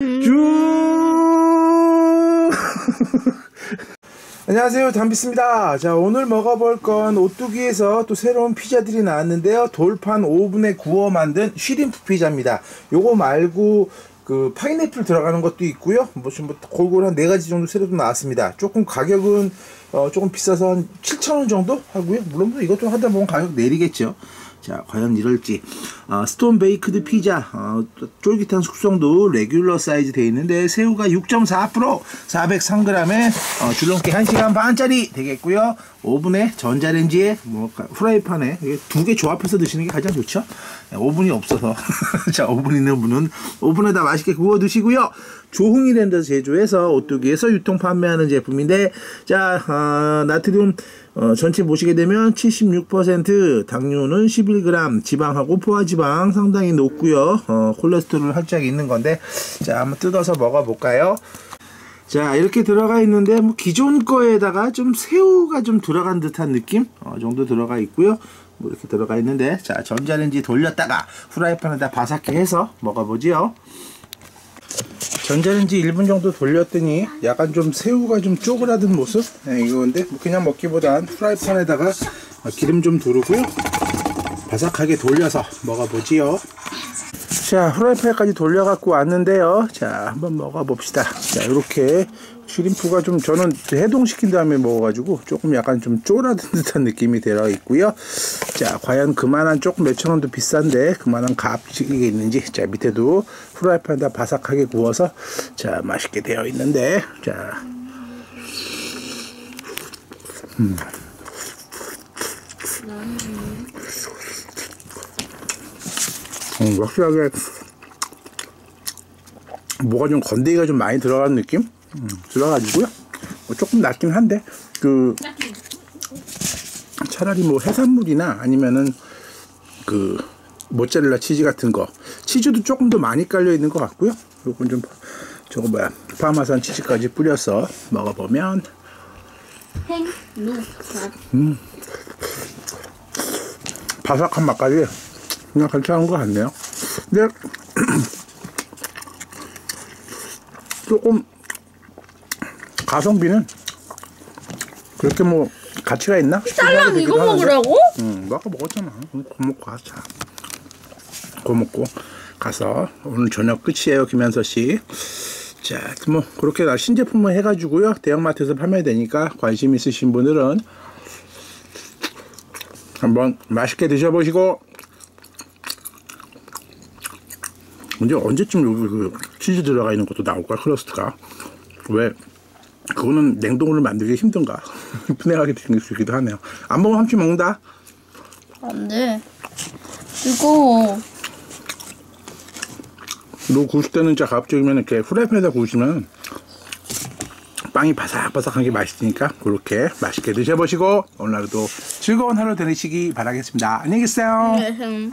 쭉 안녕하세요. 담비스입니다. 자 오늘 먹어볼 건 오뚜기에서 또 새로운 피자들이 나왔는데요. 돌판 오븐에 구워 만든 쉬림프 피자입니다. 요거 말고 그 파인애플 들어가는 것도 있고요. 무슨 뭐 골고루 한 네 가지 정도 새로 나왔습니다. 조금 가격은 어, 조금 비싸서 한 7,000원 정도 하고요. 물론 뭐 이것도 하다 보면 가격 내리겠죠 자, 과연 이럴지. 어, 스톤 베이크드 피자, 어, 쫄깃한 숙성도 레귤러 사이즈 되어 있는데, 새우가 6.4%, 403g에 어, 줄넘기 1시간 반짜리 되겠고요. 오븐에, 전자레인지에, 뭐, 후라이팬에 두 개 조합해서 드시는 게 가장 좋죠. 네, 오븐이 없어서. 자, 오븐 있는 분은 오븐에다 맛있게 구워 드시고요. 조흥이 랜드 제조해서 오뚜기에서 유통 판매하는 제품인데, 자, 어, 나트륨 어, 전체 보시게 되면 76% 당뇨는 11g 지방하고 포화지방 상당히 높고요. 어, 콜레스테롤 살짝 있는 건데 자 한번 뜯어서 먹어볼까요? 자 이렇게 들어가 있는데 뭐 기존 거에다가 좀 새우가 좀 들어간 듯한 느낌? 어, 정도 들어가 있고요. 뭐 이렇게 들어가 있는데 자 전자레인지 돌렸다가 후라이팬에다 바삭해 해서 먹어보지요 전자레인지 1분 정도 돌렸더니 약간 좀 새우가 좀 쪼그라든 모습? 네, 이건데 뭐 그냥 먹기보단 프라이팬에다가 기름 좀 두르고요 바삭하게 돌려서 먹어보지요 자 후라이팬까지 돌려갖고 왔는데요. 자 한번 먹어봅시다. 자 이렇게 슈림프가 좀 저는 해동시킨 다음에 먹어가지고 조금 약간 좀 쫄아든 듯한 느낌이 들어 있고요. 자 과연 그만한 조금 몇천 원도 비싼데 그만한 값이 있는지 자 밑에도 프라이팬에다 바삭하게 구워서 자 맛있게 되어 있는데 자. 음. 음, 확실하게 뭐가 좀 건더기가 좀 많이 들어가는 느낌? 음, 들어가지고요. 뭐 조금 낫긴 한데 그 차라리 뭐 해산물이나 아니면은 그 모짜렐라 치즈 같은 거 치즈도 조금 더 많이 깔려 있는 것 같고요. 요건 좀 저거 뭐야 파마산 치즈까지 뿌려서 먹어보면 음 바삭한 맛까지 그냥 괜찮은 것 같네요. 근데 조금 가성비는 그렇게 뭐 가치가 있나? 딸랑 이거 먹으라고? 응, 너 아까 먹었잖아. 고먹고 가자. 고먹고 가서 오늘 저녁 끝이에요, 김현서 씨. 자, 뭐 그렇게 신제품을 해가지고요 대형마트에서 판매되니까 관심 있으신 분들은 한번 맛있게 드셔보시고 언제 언제쯤 여기 그 치즈 들어가 있는 것도 나올까 크러스트가? 왜? 그거는 냉동으로 만들기 힘든가? 분해하게 있기도 하네요. 안 먹으면 함께 먹는다? 안돼. 이거. 너 구울 때는 진짜 가급적이면 이렇게 후라이팬에다 구우시면 빵이 바삭바삭한 게 맛있으니까 그렇게 맛있게 드셔보시고 오늘 하루도 즐거운 하루 되시기 바라겠습니다. 안녕히 계세요. 음.